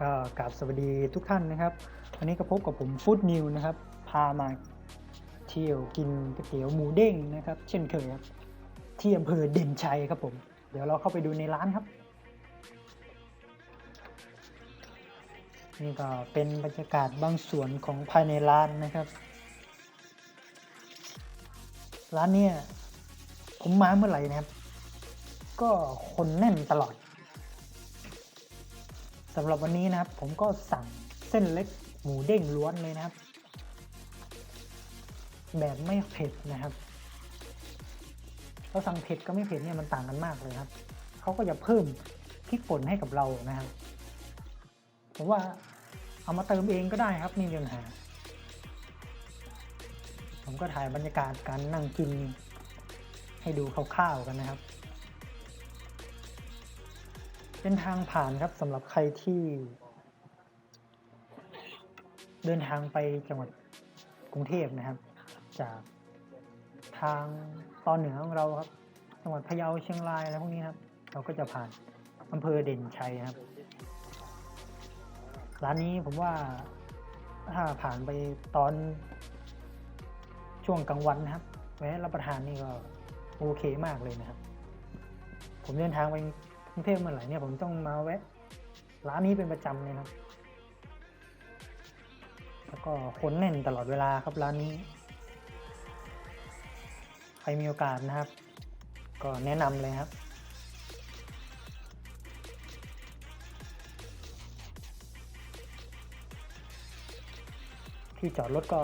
ก็สวัสดีทุกท่านนะครับ วันนี้ก็พบกับผมฟู้ดนิวนะครับ พามาเที่ยวกินก๋วยเตี๋ยวหมูเด้งนะครับ เช่นเคยครับ ที่อำเภอเด่นชัยครับผม เดี๋ยวเราเข้าไปดูในร้านครับ นี่ก็เป็นบรรยากาศบางส่วนของภายในร้านนะครับ ร้านเนี่ยผมมาเมื่อไหร่นะครับ ก็คนแน่นตลอดำหรับวันนี้นะครับ ผมก็สั่งเส้นเล็กหมูเด้งล้วนเลยนะครับ แบบไม่เผ็ดนะครับเราสั่งเผ็ดกับไม่เผ็ดเนี่ยมันต่างกันมากเลยครับเขาก็จะเพิ่มพริกป่นให้กับเรานะครับผมว่าเอามาเติมเองก็ได้ครับไม่มีปัญหาผมก็ถ่ายบรรยากาศการนั่งกินให้ดูคร่าวๆกันนะครับ เป็นทางผ่านครับสำหรับใครที่ เดินทางไปจังหวัดกรุงเทพนะครับ จากทางตอนเหนือของเราครับ จังหวัดพะเยาเชียงรายอะไรพวกนี้ครับ เราก็จะผ่านอำเภอเด่นชัยครับ ร้านนี้ผมว่าถ้าผ่านไปตอนช่วงกลางวันนะครับแวะรับประทานนี่ก็โอเคมากเลยนะครับ ผมเดินทางไป รุงเทพเมื่อไหร่เนี่ยผมต้องมาแวะ ร้านนี้เป็นประจำเลยครับ แล้วก็คนแน่นตลอดเวลาครับร้านนี้ ใครมีโอกาสนะครับ ก็แนะนำเลยครับที่จอดรถก็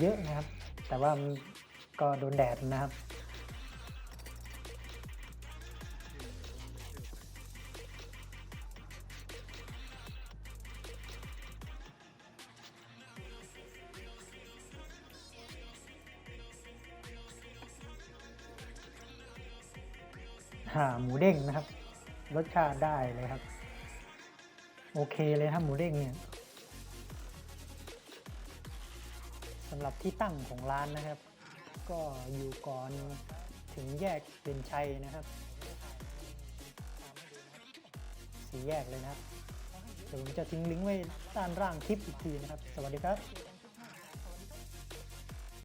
เยอะนะครับ แต่ว่าก็โดนแดดนะครับ หาหมูเด้งนะครับ รสชาติได้เลยครับ โอเคเลยครับหมูเด้งเนี่ยสำหรับที่ตั้งของร้านนะครับ ก็อยู่ก่อนถึงแยกเด่นชัยนะครับ สี่แยกเลยนะครับเดี๋ยวผมจะทิ้งลิงก์ไว้ด้านล่างคลิปอีกทีนะครับ สวัสดีครับ